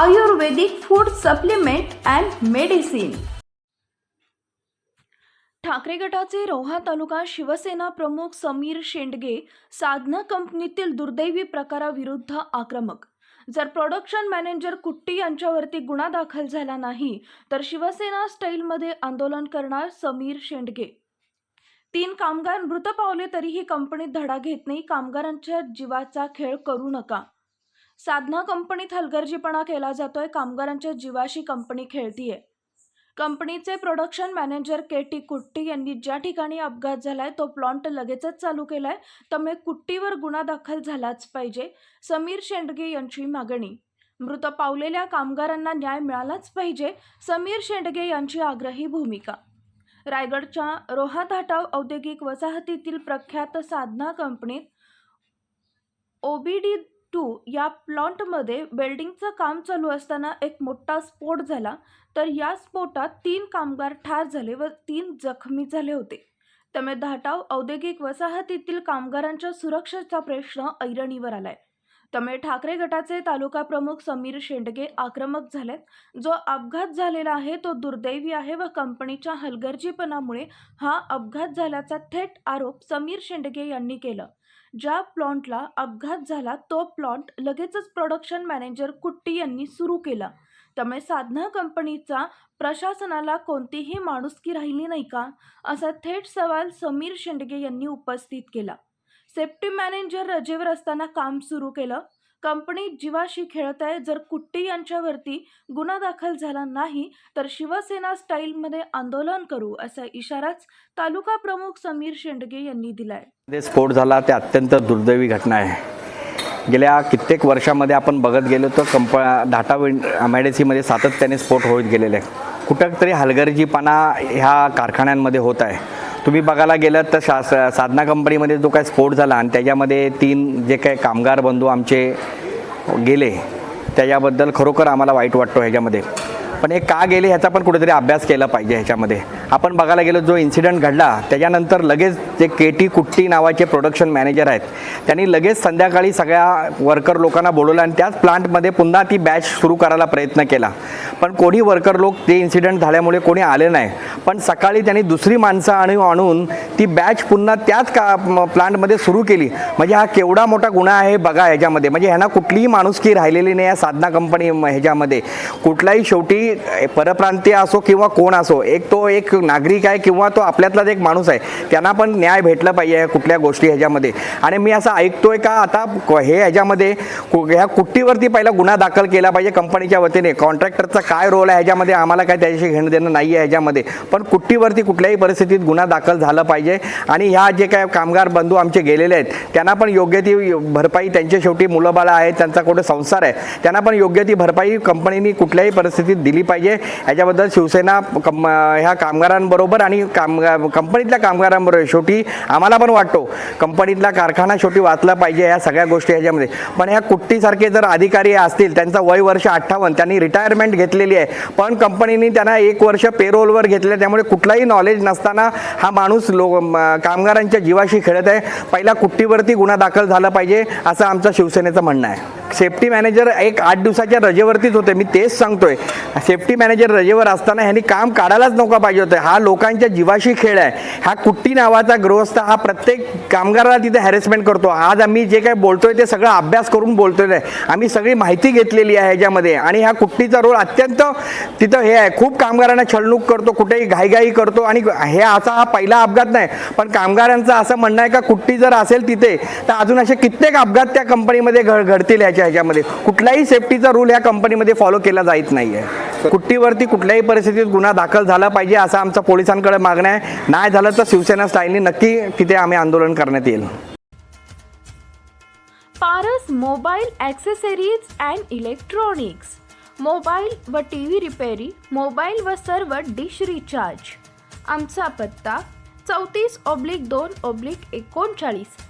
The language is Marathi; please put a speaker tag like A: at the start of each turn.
A: Ayurvedic food supplement and medicine. Thackeray गटाचे रोहा तालुका शिवसेना प्रमुख समीर शेंडगे साधना कंपनीतील दुर्दैवी प्रकाराविरुद्ध आक्रमक. जर प्रोडक्शन मॅनेजर कुट्टी यांच्यावरती गुन्हा दाखल झाला नाही तर शिवसेना स्टाईलमध्ये आंदोलन करणार समीर शेंडगे. तीन कामगार मृत पावले तरीही कंपनीत धडा घेत नाही कामगारांच्या जीवाचा खेळ करू नका. साधना कंपनीत हलगर्जीपणा केला जातोय कामगारांच्या जीवाशी कंपनी खेळतीये. कंपनीचे प्रोडक्शन मॅनेजर के टी कुट्टी यांनी ज्या ठिकाणी अपघात झालाय तो प्लॉन्ट लगेचच चालू केलाय. त्यामुळे कुट्टीवर गुन्हा दाखल झालाच पाहिजे समीर शेंडगे यांची मागणी. मृत पावलेल्या कामगारांना न्याय मिळालाच पाहिजे समीर शेंडगे यांची आग्रही भूमिका. रायगडच्या रोहा थाटाव औद्योगिक वसाहतीतील प्रख्यात साधना कंपनीत ओबीडी टू या प्लॉन्टमध्ये वेल्डिंगचं काम चालू असताना एक मोठा स्फोट झाला. तर या स्फोटात तीन कामगार ठार झाले व तीन जखमी झाले होते. त्यामुळे धाटाव औद्योगिक वसाहतीतील कामगारांच्या सुरक्षेचा प्रश्न ऐरणीवर आलाय. त्यामुळे ठाकरे गटाचे तालुका प्रमुख समीर शेंडगे आक्रमक झालेत. जो अपघात झालेला आहे तो दुर्दैवी आहे व कंपनीच्या हलगर्जीपणामुळे हा अपघात झाल्याचा थेट आरोप समीर शेंडगे यांनी केला. ज्या प्लॉन्टला अपघात झाला तो प्लॉन्ट लगेचच प्रोडक्शन मॅनेजर कुट्टी यांनी सुरू केला. त्यामुळे साधना कंपनीचा प्रशासनाला कोणतीही माणुसकी राहिली नाही का? असा थेट सवाल समीर शेंडगे यांनी उपस्थित केला. सेफ्टी मॅनेजर रजेवर असताना काम सुरू केलं. कंपनी जीवाशी खेळत आहे. जर कुट्टी यांच्यावरती गुन्हा दाखल झाला नाही तर शिवसेना स्टाईलमध्ये आंदोलन करू असा इशाराच तालुका प्रमुख समीर शेंडगे यांनी दिलाय.
B: स्फोट झाला ते अत्यंत दुर्दैवी घटना आहे. गेल्या कित्येक वर्षामध्ये आपण बघत गेलो तर कंप डाटा विंड एम सातत्याने स्फोट होत गेलेले. आहे कुठं तरी हलगर्जीपणा ह्या कारखान्यांमध्ये होत आहे. तुम्ही बघायला गेलं तर शा साधना कंपनीमध्ये जो काय स्फोट झाला आणि त्याच्यामध्ये तीन जे काय कामगार बंधू आमचे गेले त्याच्याबद्दल खरोखर आम्हाला वाईट वाटतो ह्याच्यामध्ये. पण हे का गेले ह्याचा पण कुठेतरी अभ्यास केला पाहिजे ह्याच्यामध्ये. आपण बघायला गेलो जो इन्सिडंट घडला त्याच्यानंतर लगेच जे के टी कुट्टी नावाचे प्रोडक्शन मॅनेजर आहेत त्यांनी लगेच संध्याकाळी सगळ्या वर्कर लोकांना बोलवलं आणि त्याच प्लांटमध्ये पुन्हा ती बॅच सुरू करायला प्रयत्न केला. पण कोणी वर्कर लोक ते इन्सिडंट झाल्यामुळे कोणी आले नाही. पण सकाळी त्यांनी दुसरी माणसं आणून आणून ती बॅच पुन्हा त्याच का प्लांटमध्ये सुरू केली. म्हणजे हा केवढा मोठा गुन्हा आहे बघा ह्याच्यामध्ये म्हणजे ह्यांना कुठलीही माणुसकी राहिलेली नाही या साधना कंपनी ह्याच्यामध्ये. कुठलाही शेवटी परप्रांतीय असो किंवा कोण असो एक तो एक नागरिक आहे किंवा तो आपल्यातलाच एक माणूस आहे. त्यांना पण न्याय भेटला पाहिजे कुठल्या गोष्टी ह्याच्यामध्ये. आणि मी असं ऐकतोय का आता क- हे ह्याच्यामध्ये कु- ह्या कुट्टीवरती पहिला गुन्हा दाखल केला पाहिजे कंपनीच्या वतीने. कॉन्ट्रॅक्टरचा काय रोल आहे ह्याच्यामध्ये आम्हाला काय त्याच्याशी घेणं देणं नाही आहे ह्याच्यामध्ये. पण कुट्टीवरती कुठल्याही परिस्थितीत गुन्हा दाखल झाला पाहिजे. आणि ह्या जे काय कामगार बंधू आमचे गेलेले आहेत त्यांना पण योग्य ती भरपाई त्यांच्या शेवटी मुलं बाळं आहेत त्यांचा कुठे संसार आहे त्यांना पण योग्य ती भरपाई कंपनीने कुठल्याही परिस्थितीत दिली पाहिजे. याच्याबद्दल शिवसेना कम ह्या कामगारांबरोबर आणि काम कंपनीतल्या कामगारांबरोबर शेवटी आम्हाला पण वाटतो कंपनीतला कारखाना शेवटी वाचला पाहिजे या सगळ्या गोष्टी ह्याच्यामध्ये. पण ह्या कुट्टीसारखे जर अधिकारी असतील त्यांचा वय वर्ष अठ्ठावन्न त्यांनी रिटायरमेंट घेतलेली आहे पण कंपनीने त्यांना एक वर्ष पेरोलवर घेतलं त्यामुळे कुठलाही नॉलेज नसताना हा माणूस लो कामगारांच्या जीवाशी खेळत आहे. पहिला कुट्टीवरती गुन्हा दाखल झाला पाहिजे असं आमचं शिवसेनेचं म्हणणं आहे. सेफ्टी मॅनेजर एक आठ दिवसाच्या रजेवरतीच होते. मी तेच सांगतोय. सेफ्टी मॅनेजर रजेवर असताना ह्यांनी काम काढायलाच नका पाहिजे होतं. हा लोकांच्या जीवाशी खेळ आहे. हा कुट्टी नावाचा गृहस्थ हा प्रत्येक कामगाराला तिथे हॅरेसमेंट करतो. आज आम्ही जे काही बोलतोय ते सगळं अभ्यास करून बोलतोय. आम्ही सगळी माहिती घेतलेली आहे ह्याच्यामध्ये. आणि ह्या कुट्टीचा रोल अत्यंत तिथं हे आहे. खूप कामगारांना छळणूक करतो कुठेही घाईघाई करतो. आणि हे असा हा पहिला अपघात नाही. पण कामगारांचं असं म्हणणं आहे का कुट्टी जर असेल तिथे तर अजून असे कित्येक अपघात त्या कंपनीमध्ये घड घडतील ह्याच्या ह्याच्यामध्ये कुठलाही सेफ्टीचा रूल या कंपनीमध्ये फॉलो केला जात नाही आहे कुट्टीवरती कुठल्याही परिस्थितीत गुन्हा दाखल झाला पाहिजे असं आमचं पोलिसांकडे मागणं आहे. नाही झालं तर शिवसेना स्टाईलने नक्की तिथे आम्ही आंदोलन करण्यात येईल.
A: Paras mobile accessories and electronics mobile व टी व्ही रिपेरी मोबाईल व सर्व डिश रिचार्ज आमचा पत्ता चौतीस ऑब्लिक दोन ऑब्लिक एकोणचाळीस.